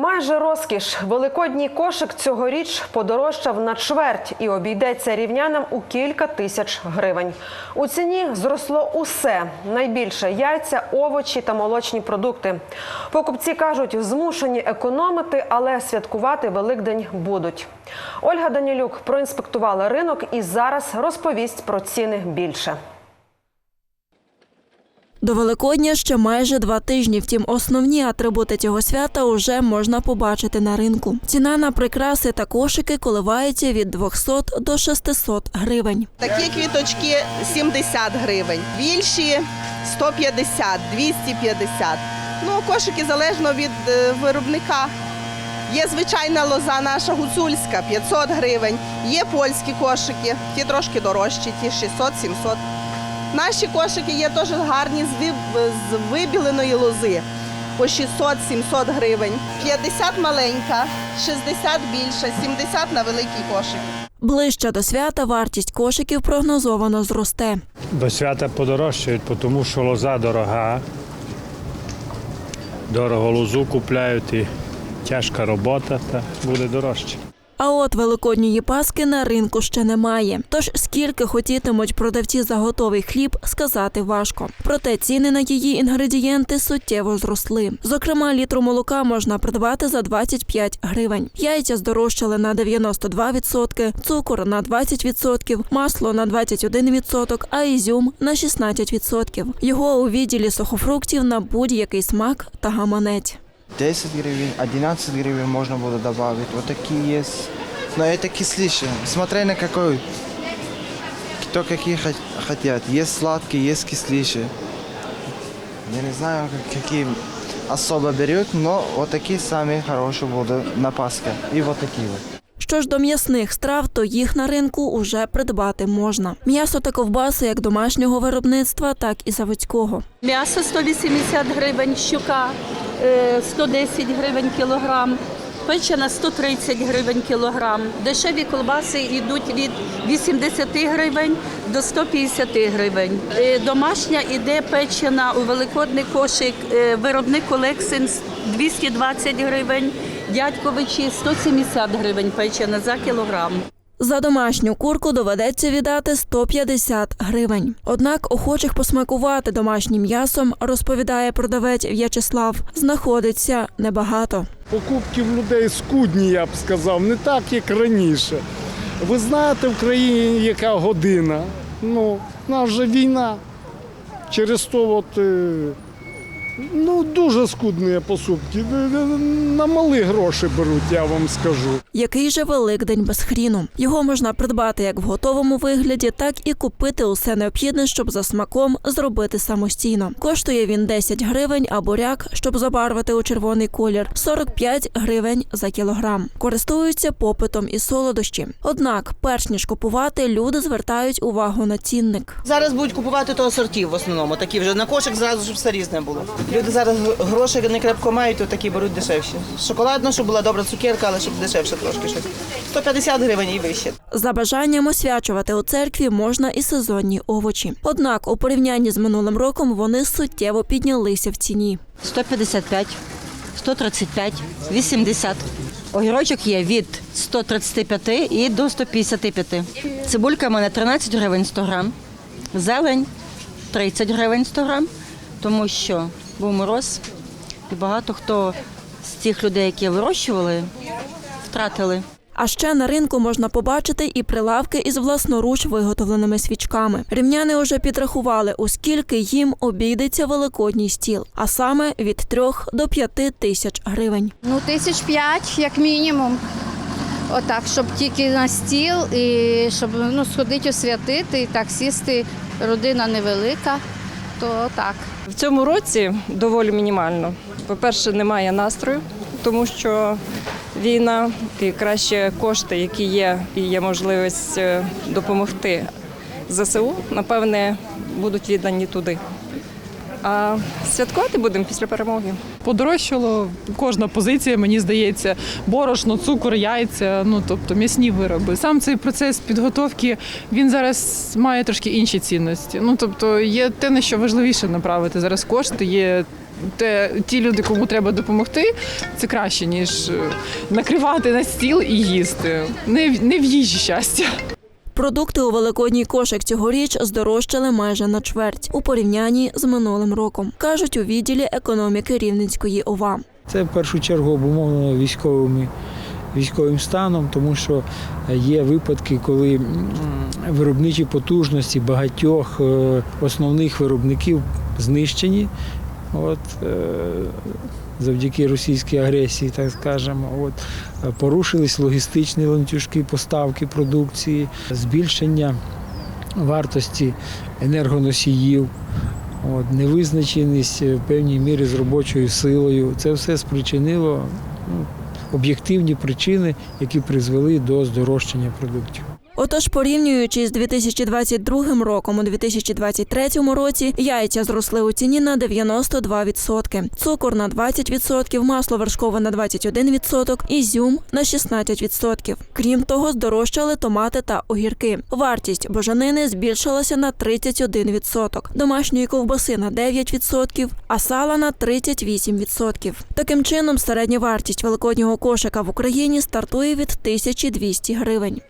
Майже розкіш. Великодній кошик цьогоріч подорожчав на чверть і обійдеться рівнянам у кілька тисяч гривень. У ціні зросло усе. Найбільше яйця, овочі та молочні продукти. Покупці кажуть, змушені економити, але святкувати Великдень будуть. Ольга Данілюк проінспектувала ринок і зараз розповість про ціни більше. До Великодня ще майже два тижні. Втім, основні атрибути цього свята уже можна побачити на ринку. Ціна на прикраси та кошики коливається від 200 до 600 гривень. Такі квіточки 70 гривень, більші 150, 250. Ну, кошики залежно від е, виробника. Є звичайна лоза наша гуцульська 500 гривень, є польські кошики, ті трошки дорожчі, ті 600-700. Наші кошики є теж гарні з вибіленої лози по 600-700 гривень. 50 маленька, 60 більша, 70 на великий кошик. Ближче до свята вартість кошиків прогнозовано зросте. До свята подорожчають, тому що лоза дорога. Дорого лозу купляють і тяжка робота, та буде дорожче. А от великодньої паски на ринку ще немає. Тож скільки хотітимуть продавці за готовий хліб, сказати важко. Проте ціни на її інгредієнти суттєво зросли. Зокрема, літру молока можна придбати за 25 гривень. Яйця здорожчали на 92%, цукор на 20%, масло на 21%, а ізюм на 16%. Його у відділі сухофруктів на будь-який смак та гаманець. 10 гривен, 11 гривен можно было добавить. Вот такие есть. Но это кислише. Смотря на какой. Кто какие хот- хотят. Есть сладкие, есть кислише. Я не знаю, как- какие особо берут, но вот такие самые хорошие будут на Пасху. И вот такие вот. Що ж до м'ясних страв, то їх на ринку уже придбати можна. М'ясо та ковбаси як домашнього виробництва, так і заводського. М'ясо 180 гривень, щука е, 110 гривень кілограм, печена 130 гривень кілограм. Дешеві колбаси йдуть від 80 гривень до 150 гривень. Е, Домашня іде печена у великодний кошик, е, виробник Олексин 220 гривень, дядьковичі 170 гривень печена за кілограм. За домашню курку доведеться віддати 150 гривень. Однак охочих посмакувати домашнім м'ясом, розповідає продавець В'ячеслав, знаходиться небагато. Покупки в людей скудні, я б сказав, не так, як раніше. Ви знаєте в країні яка година? Ну, в нас же війна. Через то от, е, ну, дуже скудні посупки. На малі гроші беруть, я вам скажу. Який же Великдень без хріну? Його можна придбати як в готовому вигляді, так і купити усе необхідне, щоб за смаком зробити самостійно. Коштує він 10 гривень, а буряк, щоб забарвити у червоний колір, 45 гривень за кілограм. Користуються попитом і солодощі. Однак, перш ніж купувати, люди звертають увагу на цінник. Зараз будуть купувати то сортів в основному. Такі вже на кошик зразу, щоб все різне було. Люди зараз гроші не крепко мають, то такі беруть дешевші. Шоколадно, щоб була добра цукерка, але щоб дешевше трошки щось. 150 гривень і вище. За бажанням освячувати у церкві можна і сезонні овочі. Однак, у порівнянні з минулим роком вони суттєво піднялися в ціні. 155, 135, 80. Огірочок є від 135 і до 155. Цибулька в мене 13 гривень 100 грам. Зелень 30 гривень 100 грам, тому що був мороз. І багато хто з тих людей, які вирощували, втратили. А ще на ринку можна побачити і прилавки із власноруч виготовленими свічками. Рівняни уже підрахували, у скільки їм обійдеться великодній стіл, а саме від 3 до 5 тисяч гривень. Ну, тисяч п'ять, як мінімум. Отак, щоб тільки на стіл і щоб ну, сходити освятити і так сісти. Родина невелика, то так. В цьому році доволі мінімально. По-перше, немає настрою, тому що війна і краще кошти, які є, і є можливість е, допомогти ЗСУ, напевне, будуть віддані туди. А святкувати будемо після перемоги. Подорожчало кожна позиція, мені здається, борошно, цукор, яйця, ну тобто м'ясні вироби. Сам цей процес підготовки він зараз має трошки інші цінності. Ну тобто є те, на що важливіше направити зараз кошти. Є те, ті люди, кому треба допомогти, це краще, ніж е, накривати на стіл і їсти. Не, не в їжі щастя. Продукти у великодній кошик цьогоріч здорожчали майже на чверть у порівнянні з минулим роком, кажуть у відділі економіки Рівненської ОВА. Це в першу чергу обумовлено військовими військовим станом, тому що є випадки, коли виробничі потужності багатьох е, основних виробників знищені. От, е, завдяки російській агресії, так скажемо, от, порушились логістичні ланцюжки поставки продукції, збільшення вартості енергоносіїв. От, невизначеність в певній мірі з робочою силою. Це все спричинило ну, об'єктивні причини, які призвели до здорожчання продуктів. Отож, порівнюючи з 2022 роком, у 2023 році яйця зросли у ціні на 92%, цукор на 20%, масло вершкове на 21%, ізюм на 16%. Крім того, здорожчали томати та огірки. Вартість божанини збільшилася на 31%, домашньої ковбаси на 9%, а сала на 38%. Таким чином, середня вартість великоднього кошика в Україні стартує від 1200 гривень.